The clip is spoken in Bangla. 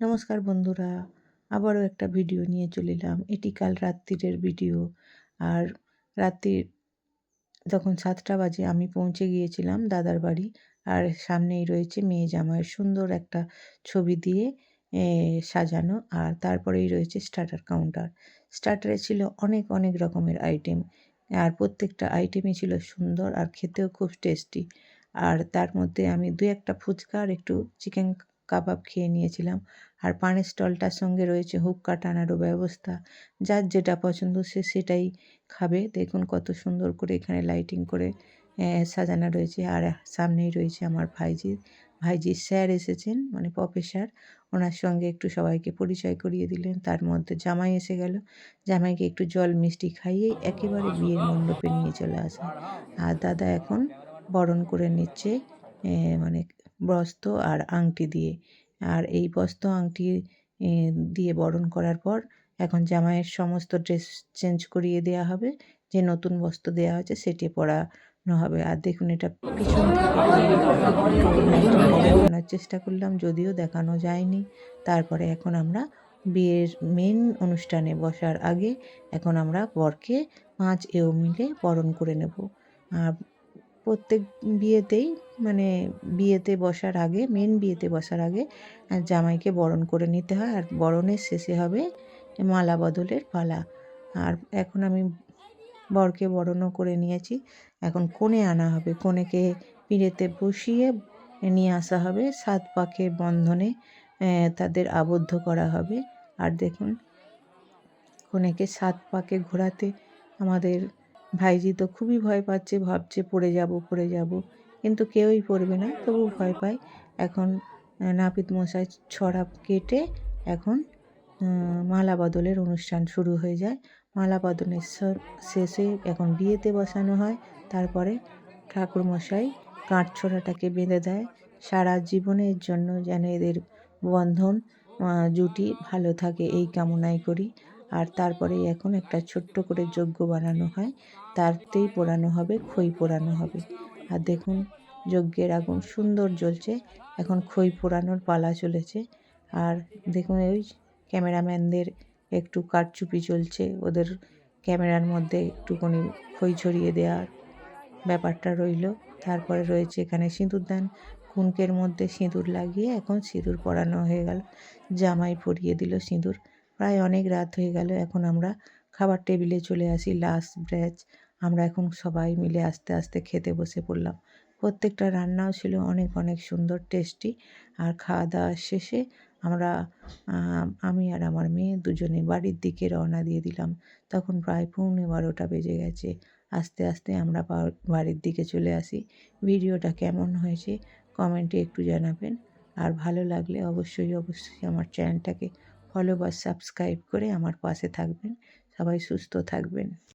নমস্কার বন্ধুরা, আবারও একটা ভিডিও নিয়ে চলে এলাম। এটি কাল রাত্রিরের ভিডিও। আর রাত্রির যখন সাতটা বাজে আমি পৌঁছে গিয়েছিলাম দাদার বাড়ি। আর সামনেই রয়েছে মেয়ে জামাইয়ের সুন্দর একটা ছবি দিয়ে সাজানো। আর তারপরেই রয়েছে স্টার্টার কাউন্টার স্টার্টারে ছিল অনেক অনেক রকমের আইটেম আর প্রত্যেকটা আইটেমই ছিল সুন্দর আর খেতেও খুব টেস্টি আর তার মধ্যে আমি দু একটা ফুচকা আর একটু চিকেন কাবাব খেয়ে নিয়েছিলাম। আর পানের স্টলটার সঙ্গে রয়েছে হুক্কা টানারও ব্যবস্থা। যার যেটা পছন্দ সে সেটাই খাবে। দেখুন কত সুন্দর করে এখানে লাইটিং করে সাজানো রয়েছে। আর সামনেই রয়েছে আমার ভাইজি। ভাইজি স্যার এসেছেন মানে স্যার। ওনার সঙ্গে একটু সবাইকে পরিচয় করিয়ে দিলেন। তার মধ্যে জামাই এসে গেল। জামাইকে একটু জল মিষ্টি খাইয়েই একেবারে বিয়ের মণ্ডপে নিয়ে চলে আসে। আর দাদা এখন বরণ করে নিচ্ছে মানে বস্ত্র আর আংটি দিয়ে। আর এই বস্ত্র, আংটি দিয়ে বরণ করার পর এখন জামাইয়ের সমস্ত ড্রেস চেঞ্জ করিয়ে দেওয়া হবে। যে নতুন বস্ত্র দেওয়া হয়েছে সেটি পরানো হবে। আর দেখুন এটা পিছন চেষ্টা করলাম, যদিও দেখানো যায়নি। তারপরে এখন আমরা বিয়ের মেন অনুষ্ঠানে বসার আগে এখন আমরা বরকে পাঁচ এও মিলে বরণ করে নেব। আর প্রত্যেক বিয়েতেই মানে বিয়েতে বসার আগে মেন বিয়েতে বসার আগে জামাইকে বরণ করে নিতে হয়। আর বরণের শেষে হবে মালা বদলের পালা। আর এখন আমি বরকে বরণও করে নিয়েছি। এখন কোণে আনা হবে। কোণেকে পিঁড়েতে বসিয়ে নিয়ে আসা হবে। সাত পাখের বন্ধনে তাদের আবদ্ধ করা হবে। আর দেখুন কনেকে সাত পাকে ঘোরাতে আমাদের ভাইজি তো খুবই ভয় পাচ্ছে, ভাবছে পড়ে যাব পড়ে যাব। কিন্তু কেউই পড়বে না তবু ভয় পায়। এখন নাপিত মশাই ছড়া কেটে এখন মালা বদলের অনুষ্ঠান শুরু হয়ে যায়। মালা বদলের শেষে এখন বিয়েতে বসানো হয়। তারপরে ঠাকুরমশাই কাঠছড়াটাকে বেঁধে দেয়। সারা জীবনের জন্য যেন এদের বন্ধন জুটি ভালো থাকে, এই কামনাই করি। আর তারপরেই এখন একটা ছোট্ট করে যজ্ঞ বানানো হয়। তারতেই পোড়ানো হবে, খই পোড়ানো হবে। আর দেখুন, যজ্ঞের আগুন সুন্দর জ্বলছে। এখন খই পোড়ানোর পালা চলেছে। আর দেখুন ওই ক্যামেরাম্যানদের একটু কারচুপি চলছে। ওদের ক্যামেরার মধ্যে একটুখানি খই ছড়িয়ে দেওয়ার ব্যাপারটা রইল। তারপরে রয়েছে এখানে সিঁদুরদান কুনকের মধ্যে সিঁদুর লাগিয়ে এখন সিঁদুর পরানো হয়ে গেল। জামাই পরিয়ে দিল সিঁদুর। প্রায় অনেক রাত হয়ে গেল, এখন আমরা খাবার টেবিলে চলে আসি লাস্ট ব্যাচ আমরা এখন সবাই মিলে আস্তে আস্তে খেতে বসে পড়লাম। প্রত্যেকটা রান্নাও ছিল অনেক অনেক সুন্দর টেস্টি আর খাওয়া দাওয়ার শেষে আমরা আমি আর আমার মেয়ে দুজনে বাড়ির দিকে রওনা দিয়ে দিলাম। তখন প্রায় পৌনে বারোটা বেজে গেছে। আস্তে আস্তে আমরা বাড়ির দিকে চলে আসি। ভিডিওটা কেমন হয়েছে কমেন্টে একটু জানাবেন। আর ভালো লাগলে অবশ্যই অবশ্যই আমার চ্যানেলটাকে ফলো বা সাবস্ক্রাইব করে আমার পাশে থাকবেন। সবাই সুস্থ থাকবেন।